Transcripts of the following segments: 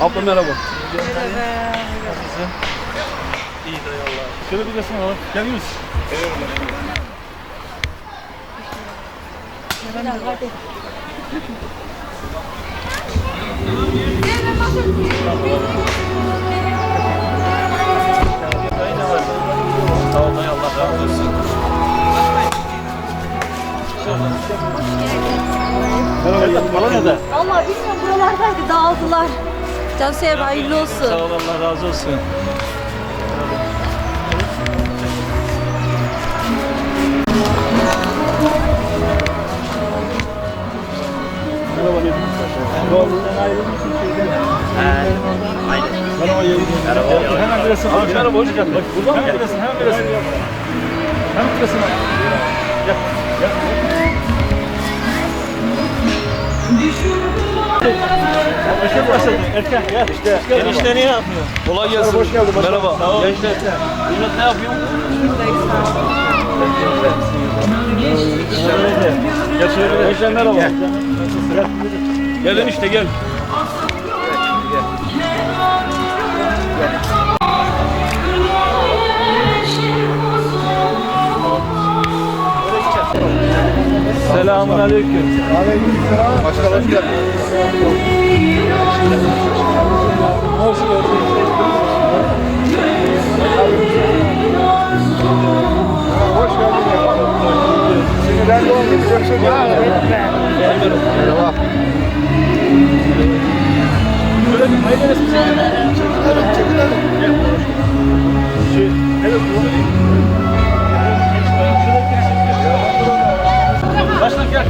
Abla merhaba. Merhaba. İyi dayı Allah. Şöyle bir resim alalım. Gel Yunus. Dayı ne var? Sağ ol dayı Allah razı olsun. Merhaba. Bana ne de? Allah bilmiyorum buralardaydı dağıldılar. Cansu'ya hayırlı olsun. Sağ ol Allah razı olsun. Merhaba dedim. Merhaba. Sen ayrılmışsın şeyden. Merhaba yavrum. Merhaba. Hemen bir resim. Abi merhaba hoş geldin. Buradan mı? Hemen bir resim. Hemen bir resim. Hemen bir resim. Gel. Gel. Erken başladın. Erken. Gel. İşte. Enişte ne yapıyor? Kolay gelsin. Hoş geldin. Merhaba. Sağ ol. Gençler. Millet ne yapıyor? Gençler merhaba. Gel enişte gel. Selamun aleyküm. Başkan hoş geldin. Hoş geldin. Hoş geldin. Ben de onun gibi görüşeceğim. Merhaba. Çekilelim, çekilelim. Evet bu. Başla gel.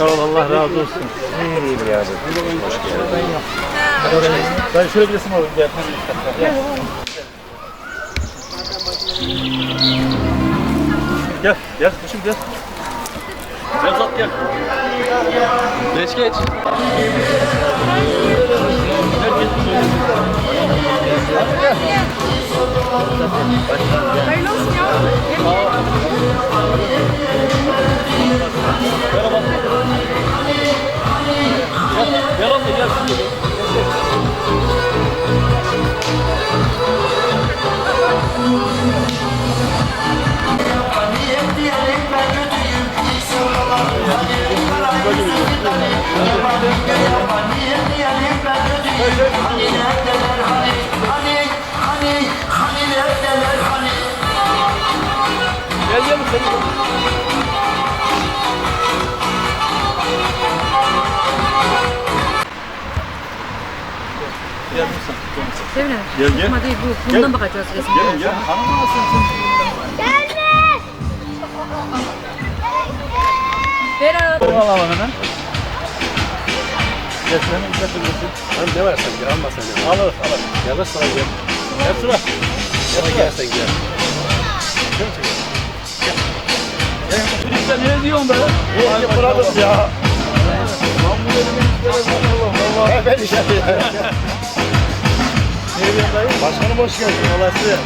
Sağ ol Allah razı olsun. Ben şöyle bir resim alayım. Gel. Gel. Gel. Gel. Kuşum gel. Gel zat gel. Geç geç. Hayırlı olsun yavrum. Gel abla gel. Gel gel sen. Gel misin? Sevine. Gel gel. Ama değil bu. Bundan bakacağız resim. Gel gel. Hanım nasılsın? Berat. Al al hemen. Gel sen hemen getir getir. Hanım ne versen gel, alma sen gel. Alır alır. Gel sana gel. Gel şuraya. Gel gelsen gel. Sen ne diyorsun be? Hadi bırakın ya. Lan bu elimi işlere Allah Allah. Ben işte. Ne diyorsun dayı? Başkanım hoş geldin. Olası.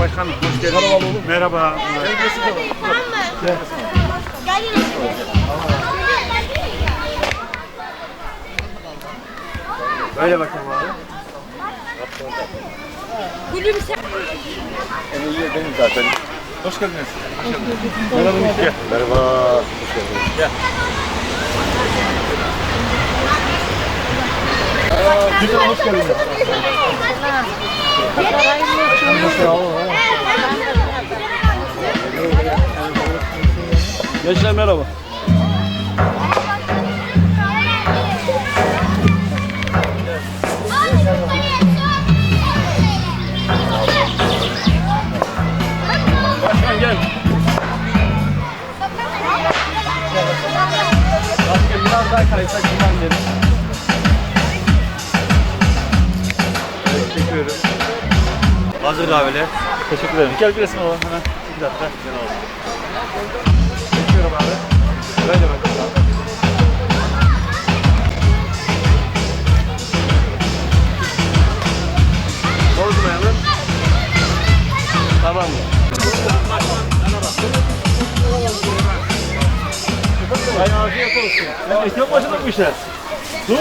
Başkanım hoş geldin. Merhaba oğlum. Merhaba. Böyle bakalım abi. Gülümse. En iyi benim zaten. Hoş geldiniz. Merhaba. Gel. Merhaba. Hoş geldiniz. Gel. Güzel hoş geldiniz. Gençler merhaba. Daha kaysak bundan beri. Evet, çekiyorum. Hazır kahveli. Teşekkür ederim. Gel bir resim alalım hemen. Bir dakika. Gel alalım. Çekiyorum abi. Böyle bakalım. Bozmayalım. Tamam mı? Ay afiyet olsun. Ya ekmek başladık bu işler. Dur.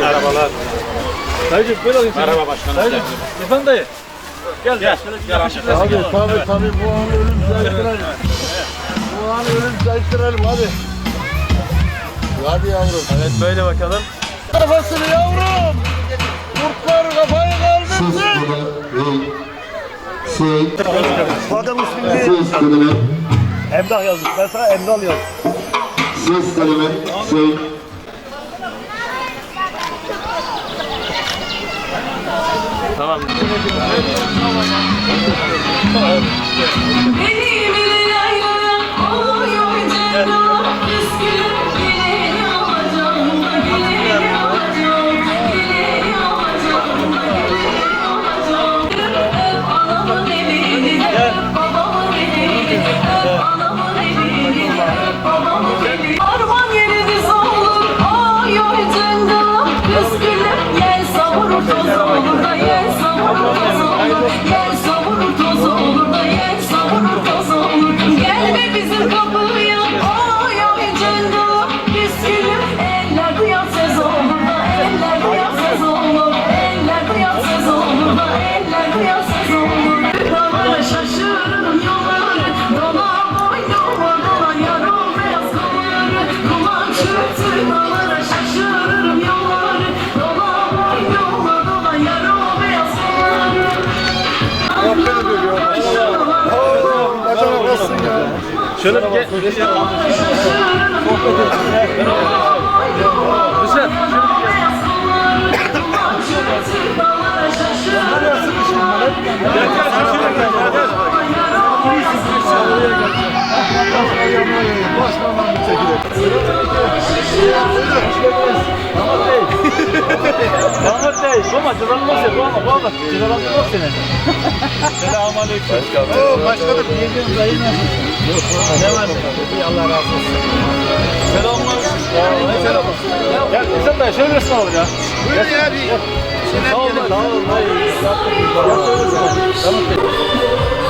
Merhabalar. Dayıcım böyle alayım seni. Merhaba başkanım. Dayıcım. Efendim dayı. Gel gel. Gel. Yakışıklı Tabii tabii bu anı ölüm saysıralım. Bu anı ölüm saysıralım hadi. Hadi yavrum. Evet böyle bakalım. Kafasını yavrum. Kurtlar kafayı kaldırsın. Bu adam ismini Ses kelime, Emrah yazmış. Ben sana Emrah yazdım. ses kelime, şey, Tamam. Beni bile yaylaya alıyor cennet Damat Bey, baba cezalandırmaz ya, baba, baba, cezalandırmaz seni. Selamun aleyküm. Oo başkanım. Yediğim dayı nasıl? Ne var? Allah razı olsun. Selamlar. Selam. Gel, sen de şöyle bir alalım ya. Buyurun ya bir. Sağ olun, sağ olun. Hayır. Damat Bey. Merhaba.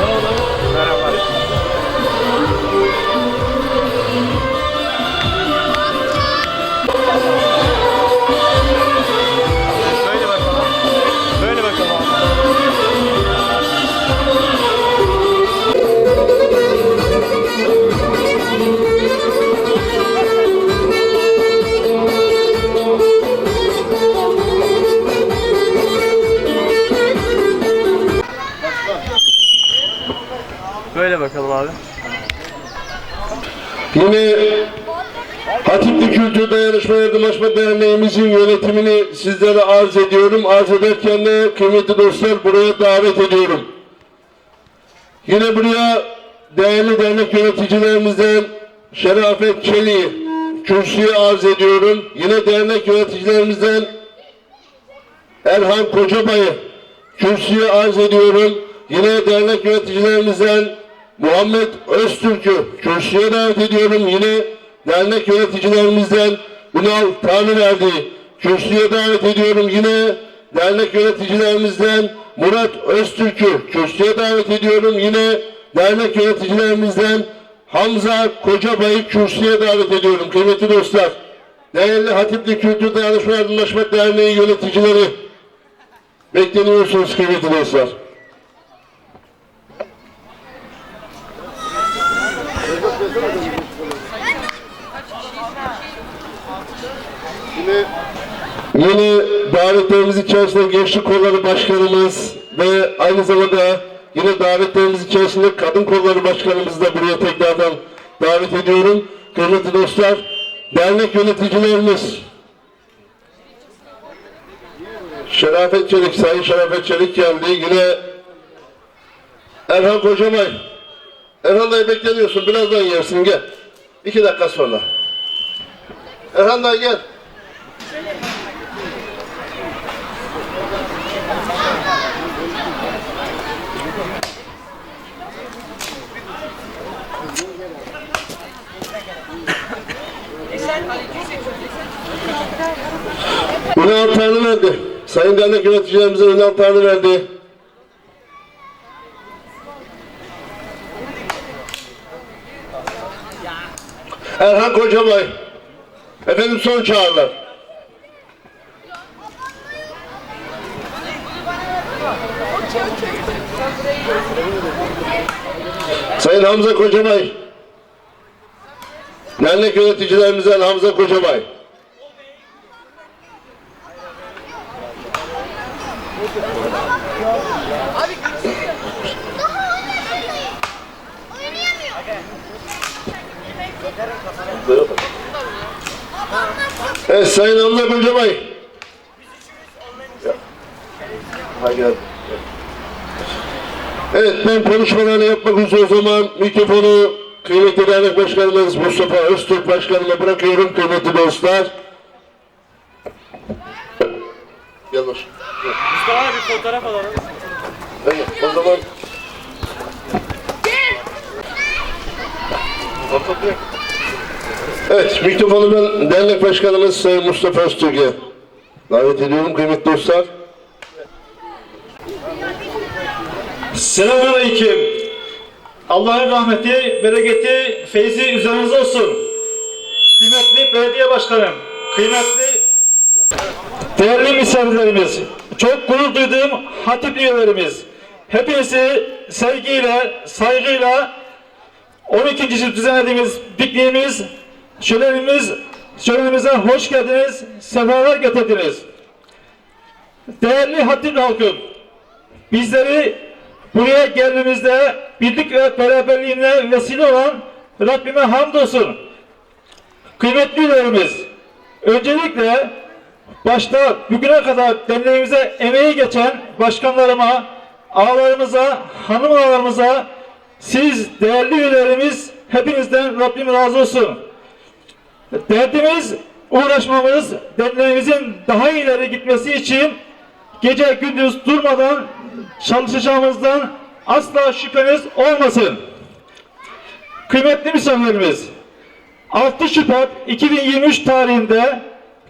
Bakalım abi. Yine Hatipli Kültür Dayanışma Yardımlaşma Derneğimizin yönetimini sizlere arz ediyorum. Arz ederken de kıymetli dostlar buraya davet ediyorum. Yine buraya değerli dernek yöneticilerimizden Şerafet Çelik'i kürsüye arz ediyorum. Yine dernek yöneticilerimizden Erhan Kocabay'ı kürsüye arz ediyorum. Yine dernek yöneticilerimizden Muhammed Öztürk'ü kürsüye davet ediyorum. Yine dernek yöneticilerimizden Ünal Tanrıverdi kürsüye davet ediyorum. Yine dernek yöneticilerimizden Murat Öztürk'ü kürsüye davet ediyorum. Yine dernek yöneticilerimizden Hamza Kocabay'ı kürsüye davet ediyorum kıymetli dostlar. değerli Hatipli Kültür Dayanışma Yardımlaşma Derneği yöneticileri bekleniyorsunuz kıymetli dostlar. Yine davetlerimiz içerisinde Gençlik Kolları Başkanımız ve aynı zamanda yine davetlerimiz içerisinde Kadın Kolları Başkanımızı da buraya tekrardan davet ediyorum. Kıymetli dostlar, dernek yöneticilerimiz Şerafet Çelik, Sayın Şerafet Çelik geldi. Yine Erhan Kocamay. Erhan dayı bekleniyorsun. Birazdan yersin gel. İki dakika sonra. Erhan dayı gel. Ünal Tanrı verdi. Sayın dernek yöneticilerimize Ünal Tanrı verdi. Erhan Kocabay. Efendim son çağrılar. Sayın Hamza Kocabay. Dernek yöneticilerimizden Hamza Kocabay. Evet Sayın Hamza Kocabay. Hayır. Evet ben konuşmalarını yapmak üzere o zaman mikrofonu kıymetli dernek başkanımız Mustafa Öztürk başkanıma bırakıyorum kıymetli dostlar. Baş. Mustafa abi bir fotoğraf alalım. Evet, o zaman Evet, mikrofonu ben dernek başkanımız Sayın Mustafa Öztürk'e davet ediyorum kıymetli dostlar. Selamünaleyküm. Allah'ın rahmeti, bereketi, feyzi üzerinize olsun. Kıymetli belediye başkanım, kıymetli değerli misafirlerimiz, çok gurur duyduğum hatip üyelerimiz, hepinizi sevgiyle, saygıyla 12. düzenlediğimiz pikniğimiz, şölenimiz, şölenimize hoş geldiniz, sefalar getirdiniz. Değerli hatip halkım, bizleri buraya gelmemizde birlik ve beraberliğine vesile olan Rabbime hamdolsun. Kıymetli üyelerimiz, öncelikle başta bugüne kadar derneğimize emeği geçen başkanlarıma, ağalarımıza, hanım ağalarımıza, siz değerli üyelerimiz hepinizden Rabbim razı olsun. Derdimiz, uğraşmamız, derneğimizin daha ileri gitmesi için gece gündüz durmadan çalışacağımızdan asla şüpheniz olmasın. Kıymetli misafirlerimiz, 6 Şubat 2023 tarihinde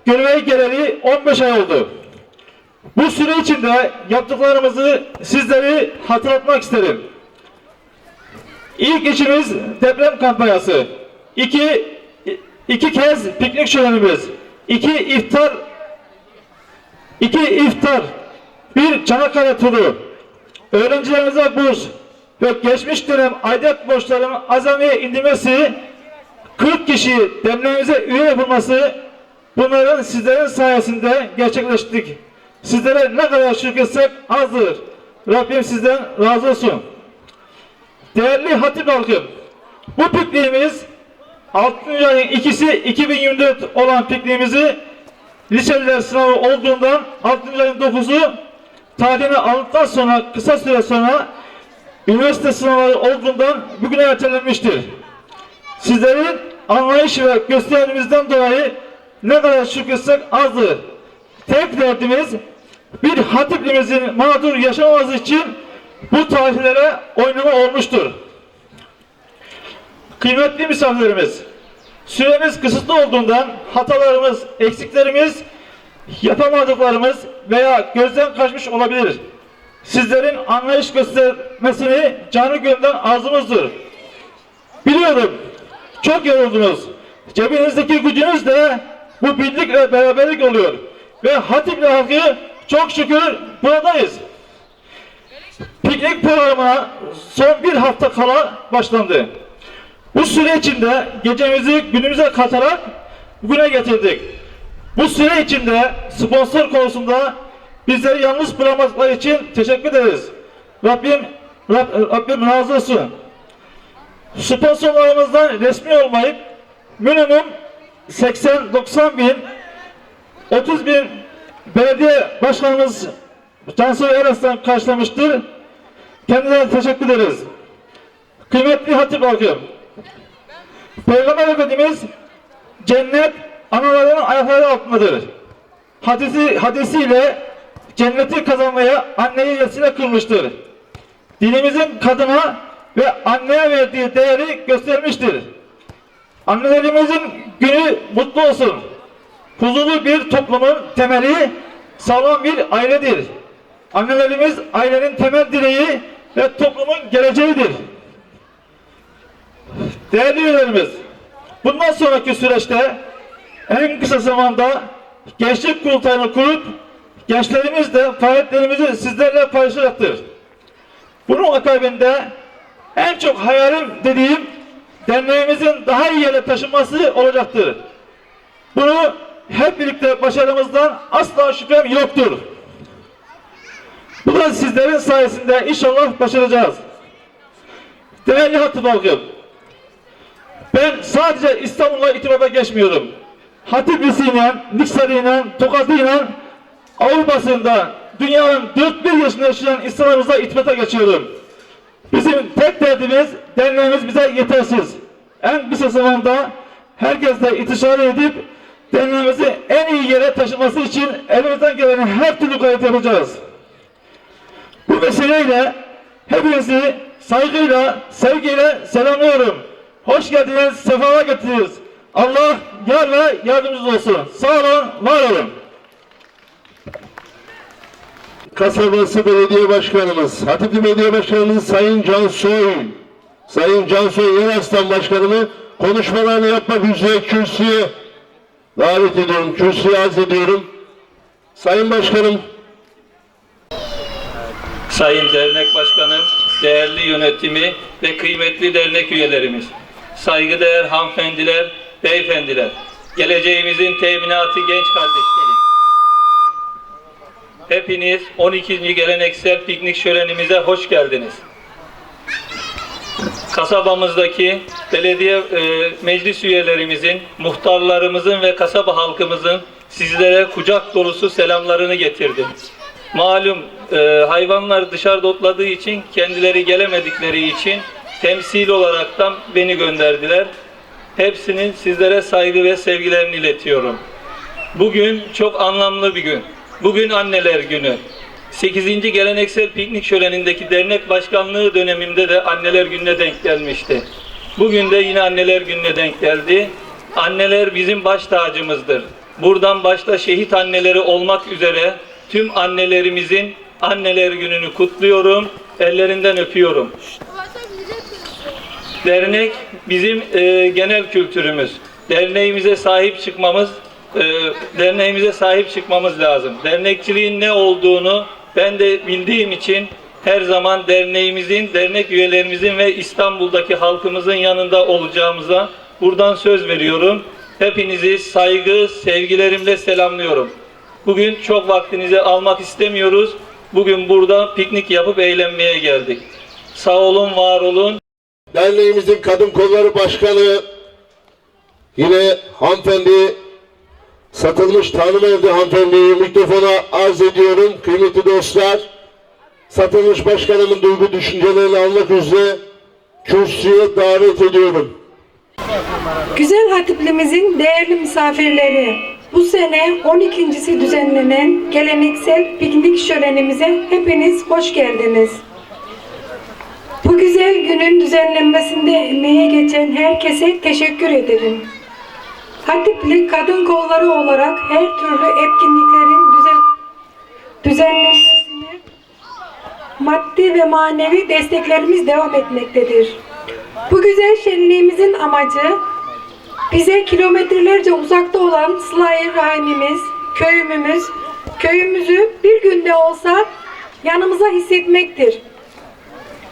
göreve geleli 15 ay oldu. Bu süre içinde yaptıklarımızı sizleri hatırlatmak isterim. İlk işimiz deprem kampanyası. İki, iki kez piknik şölenimiz. İki iftar İki iftar, bir Çanakkale turu, öğrencilerimize burs ve geçmiş dönem aidat borçlarının azamiye indirmesi, 40 kişi derneğimize üye yapılması bunların sizlerin sayesinde gerçekleştirdik. Sizlere ne kadar şükretsek azdır. Rabbim sizden razı olsun. Değerli hatip halkım, bu pikniğimiz 6. ayın ikisi 2024 olan pikniğimizi liseliler sınavı olduğundan 6. ayın 9'u tarihine aldıktan sonra kısa süre sonra üniversite sınavları olduğundan bugüne ertelenmiştir. Sizlerin anlayış ve gösterimizden dolayı ne kadar şükretsek azdır. Tek derdimiz bir hatiplimizin mağdur yaşamaması için bu tarihlere oynama olmuştur. Kıymetli misafirlerimiz, Süremiz kısıtlı olduğundan hatalarımız, eksiklerimiz, yapamadıklarımız veya gözden kaçmış olabilir. Sizlerin anlayış göstermesini canı gönülden arzumuzdur. Biliyorum, çok yoruldunuz. Cebinizdeki gücünüzle bu birlik ve beraberlik oluyor. Ve Hatipli halkı çok şükür buradayız. Piknik programına son bir hafta kala başlandı. Bu süre içinde gecemizi günümüze katarak bugüne getirdik. Bu süre içinde sponsor konusunda bizleri yalnız bırakmadıkları için teşekkür ederiz. Rabbim, Rab- Rabbim razı olsun. Sponsorlarımızdan resmi olmayıp minimum 80-90 bin 30 bin belediye başkanımız Cansu Eras'tan karşılamıştır. Kendilerine teşekkür ederiz. Kıymetli hatip halkım, Peygamber Efendimiz cennet anaların ayakları altındadır. Hadisi, hadisiyle cenneti kazanmaya anneyi vesile kılmıştır. Dinimizin kadına ve anneye verdiği değeri göstermiştir. Annelerimizin günü mutlu olsun. Huzurlu bir toplumun temeli sağlam bir ailedir. Annelerimiz ailenin temel direği ve toplumun geleceğidir. Değerli üyelerimiz, bundan sonraki süreçte en kısa zamanda gençlik kurultayını kurup gençlerimizle faaliyetlerimizi sizlerle paylaşacaktır. Bunun akabinde en çok hayalim dediğim derneğimizin daha iyi yere taşınması olacaktır. Bunu hep birlikte başarımızdan asla şüphem yoktur. Bu da sizlerin sayesinde inşallah başaracağız. Değerli hatip halkım, ben sadece İstanbul'la itibata geçmiyorum. Hatiplisiyle, Niksarı'yla, Tokat'ıyla Avrupa'sında dünyanın dört bir yaşında yaşayan insanlarımızla itibata geçiyorum. Bizim tek derdimiz, derneğimiz bize yetersiz. En kısa zamanda herkesle itişare edip derneğimizi en iyi yere taşıması için elimizden gelen her türlü gayret yapacağız. Bu vesileyle hepinizi saygıyla, sevgiyle selamlıyorum. Hoş geldiniz, sefalar getirdiniz. Allah yar ve yardımcınız olsun. Sağ olun, var olun. Kasabası Belediye Başkanımız, Hatipli Belediye Başkanımız Sayın Cansoy, Sayın Cansoy Yeraslan Başkanımı konuşmalarını yapmak üzere kürsüye davet ediyorum, kürsüye arz ediyorum. Sayın Başkanım, Sayın Dernek Başkanım, değerli yönetimi ve kıymetli dernek üyelerimiz, saygıdeğer hanımefendiler, beyefendiler, geleceğimizin teminatı genç kardeşlerim. Hepiniz 12. geleneksel piknik şölenimize hoş geldiniz. Kasabamızdaki belediye e, meclis üyelerimizin, muhtarlarımızın ve kasaba halkımızın sizlere kucak dolusu selamlarını getirdim. Malum e, hayvanlar dışarıda otladığı için kendileri gelemedikleri için temsil olaraktan beni gönderdiler. Hepsinin sizlere saygı ve sevgilerini iletiyorum. Bugün çok anlamlı bir gün. Bugün anneler günü. 8. geleneksel piknik şölenindeki dernek başkanlığı dönemimde de anneler gününe denk gelmişti. Bugün de yine anneler gününe denk geldi. Anneler bizim baş tacımızdır. Buradan başta şehit anneleri olmak üzere tüm annelerimizin anneler gününü kutluyorum. Ellerinden öpüyorum. Dernek bizim e, genel kültürümüz. Derneğimize sahip çıkmamız, e, derneğimize sahip çıkmamız lazım. Dernekçiliğin ne olduğunu ben de bildiğim için her zaman derneğimizin, dernek üyelerimizin ve İstanbul'daki halkımızın yanında olacağımıza buradan söz veriyorum. Hepinizi saygı, sevgilerimle selamlıyorum. Bugün çok vaktinizi almak istemiyoruz. Bugün burada piknik yapıp eğlenmeye geldik. Sağ olun, var olun. Derneğimizin Kadın Kolları Başkanı yine hanımefendi satılmış tanım evde hanımefendiyi mikrofona arz ediyorum kıymetli dostlar. Satılmış başkanımın duygu düşüncelerini almak üzere kürsüye davet ediyorum. Güzel Hatiplimizin değerli misafirleri, bu sene 12.si düzenlenen geleneksel piknik şölenimize hepiniz hoş geldiniz. Bu güzel günün düzenlenmesinde emeğe geçen herkese teşekkür ederim. Hatipli kadın kolları olarak her türlü etkinliklerin düzen, düzenlenmesine maddi ve manevi desteklerimiz devam etmektedir. Bu güzel şenliğimizin amacı Bize kilometrelerce uzakta olan Sıla-i Rahimimiz, köyümüz, köyümüzü bir günde olsa yanımıza hissetmektir.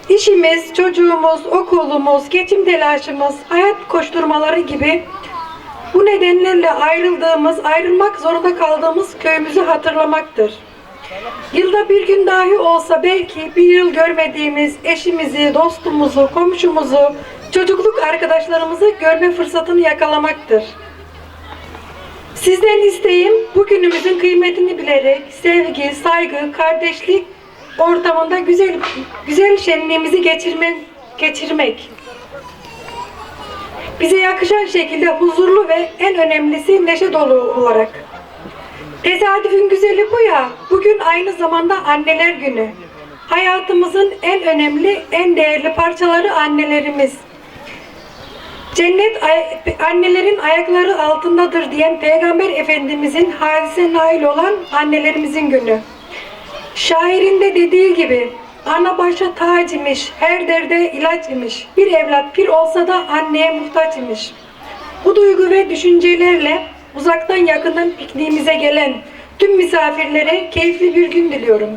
İşimiz, çocuğumuz, okulumuz, geçim telaşımız, hayat koşturmaları gibi bu nedenlerle ayrıldığımız, ayrılmak zorunda kaldığımız köyümüzü hatırlamaktır. Yılda bir gün dahi olsa belki bir yıl görmediğimiz eşimizi, dostumuzu, komşumuzu, çocukluk arkadaşlarımızı görme fırsatını yakalamaktır. Sizden isteğim bugünümüzün kıymetini bilerek sevgi, saygı, kardeşlik ortamında güzel güzel şenliğimizi geçirmek, geçirmek. Bize yakışan şekilde huzurlu ve en önemlisi neşe dolu olarak. Tesadüfün güzeli bu ya, bugün aynı zamanda anneler günü. Hayatımızın en önemli, en değerli parçaları annelerimiz. Cennet annelerin ayakları altındadır diyen Peygamber Efendimizin hadise nail olan annelerimizin günü. Şairinde dediği gibi ana başa tac imiş, her derde ilaç imiş. Bir evlat pir olsa da anneye muhtaç imiş. Bu duygu ve düşüncelerle uzaktan yakından pikniğimize gelen tüm misafirlere keyifli bir gün diliyorum.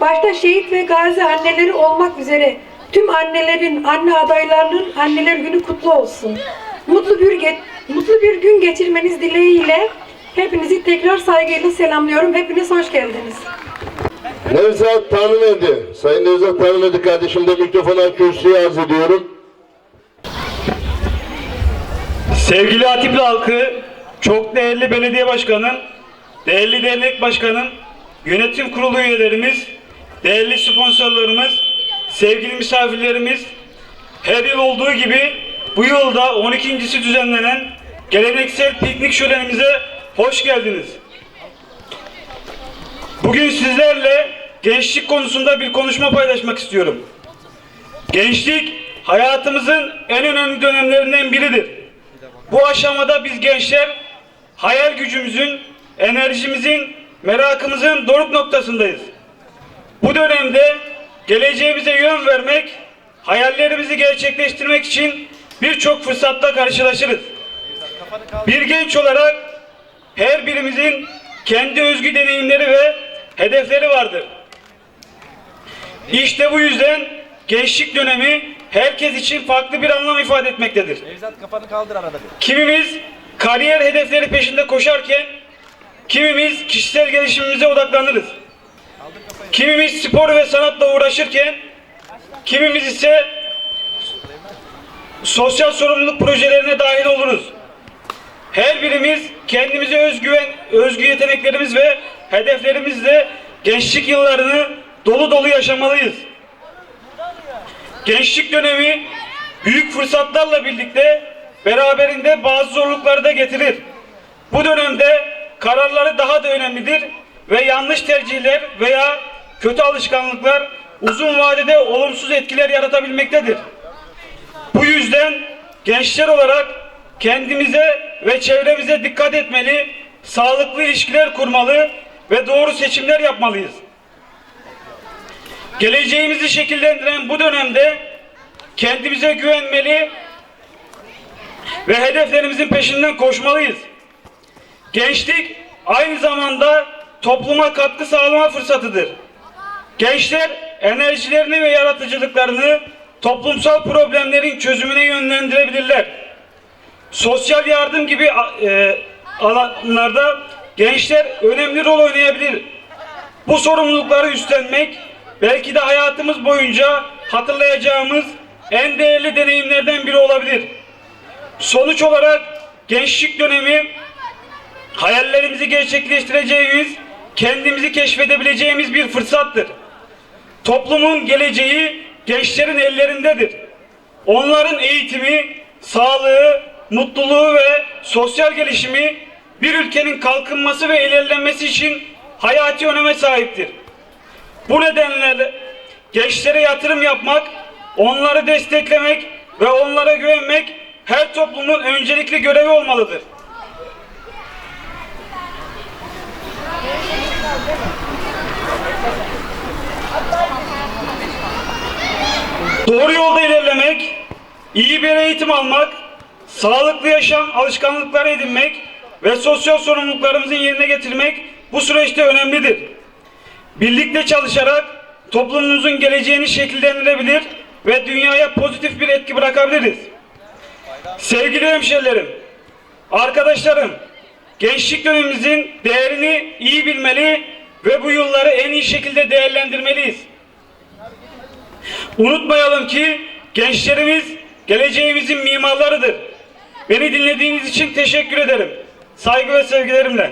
Başta şehit ve gazi anneleri olmak üzere tüm annelerin, anne adaylarının anneler günü kutlu olsun. Mutlu bir mutlu bir gün geçirmeniz dileğiyle hepinizi tekrar saygıyla selamlıyorum. Hepiniz hoş geldiniz. Nevzat Tanrıverdi. Sayın Nevzat Tanrıverdi kardeşim de mikrofona kürsüye arz ediyorum. Sevgili Atipli halkı, çok değerli belediye başkanım, değerli dernek başkanım, yönetim kurulu üyelerimiz, değerli sponsorlarımız, sevgili misafirlerimiz, her yıl olduğu gibi bu yılda 12.si düzenlenen geleneksel piknik şölenimize hoş geldiniz. Bugün sizlerle gençlik konusunda bir konuşma paylaşmak istiyorum. Gençlik hayatımızın en önemli dönemlerinden biridir. Bu aşamada biz gençler hayal gücümüzün, enerjimizin, merakımızın doruk noktasındayız. Bu dönemde geleceğimize yön vermek, hayallerimizi gerçekleştirmek için birçok fırsatla karşılaşırız. Bir genç olarak her birimizin kendi özgü deneyimleri ve hedefleri vardır. İşte bu yüzden gençlik dönemi herkes için farklı bir anlam ifade etmektedir. Kimimiz kariyer hedefleri peşinde koşarken kimimiz kişisel gelişimimize odaklanırız. Kimimiz spor ve sanatla uğraşırken kimimiz ise sosyal sorumluluk projelerine dahil oluruz. Her birimiz kendimize özgüven, özgü yeteneklerimiz ve hedeflerimizle gençlik yıllarını dolu dolu yaşamalıyız. Gençlik dönemi büyük fırsatlarla birlikte beraberinde bazı zorlukları da getirir. Bu dönemde kararları daha da önemlidir ve yanlış tercihler veya kötü alışkanlıklar uzun vadede olumsuz etkiler yaratabilmektedir. Bu yüzden gençler olarak kendimize ve çevremize dikkat etmeli, sağlıklı ilişkiler kurmalı ve doğru seçimler yapmalıyız. Geleceğimizi şekillendiren bu dönemde kendimize güvenmeli ve hedeflerimizin peşinden koşmalıyız. Gençlik aynı zamanda topluma katkı sağlama fırsatıdır. Gençler enerjilerini ve yaratıcılıklarını toplumsal problemlerin çözümüne yönlendirebilirler. Sosyal yardım gibi e, alanlarda gençler önemli rol oynayabilir. Bu sorumlulukları üstlenmek belki de hayatımız boyunca hatırlayacağımız en değerli deneyimlerden biri olabilir. Sonuç olarak gençlik dönemi hayallerimizi gerçekleştireceğimiz, kendimizi keşfedebileceğimiz bir fırsattır. Toplumun geleceği gençlerin ellerindedir. Onların eğitimi, sağlığı, mutluluğu ve sosyal gelişimi bir ülkenin kalkınması ve ilerlenmesi için hayati öneme sahiptir. Bu nedenle gençlere yatırım yapmak, onları desteklemek ve onlara güvenmek her toplumun öncelikli görevi olmalıdır. Doğru yolda ilerlemek, iyi bir eğitim almak, sağlıklı yaşam alışkanlıkları edinmek ve sosyal sorumluluklarımızı yerine getirmek bu süreçte önemlidir. Birlikte çalışarak toplumumuzun geleceğini şekillendirebilir ve dünyaya pozitif bir etki bırakabiliriz. Sevgili hemşerilerim, arkadaşlarım, gençlik dönemimizin değerini iyi bilmeli ve bu yılları en iyi şekilde değerlendirmeliyiz. Unutmayalım ki gençlerimiz geleceğimizin mimarlarıdır. Beni dinlediğiniz için teşekkür ederim. Saygı ve sevgilerimle.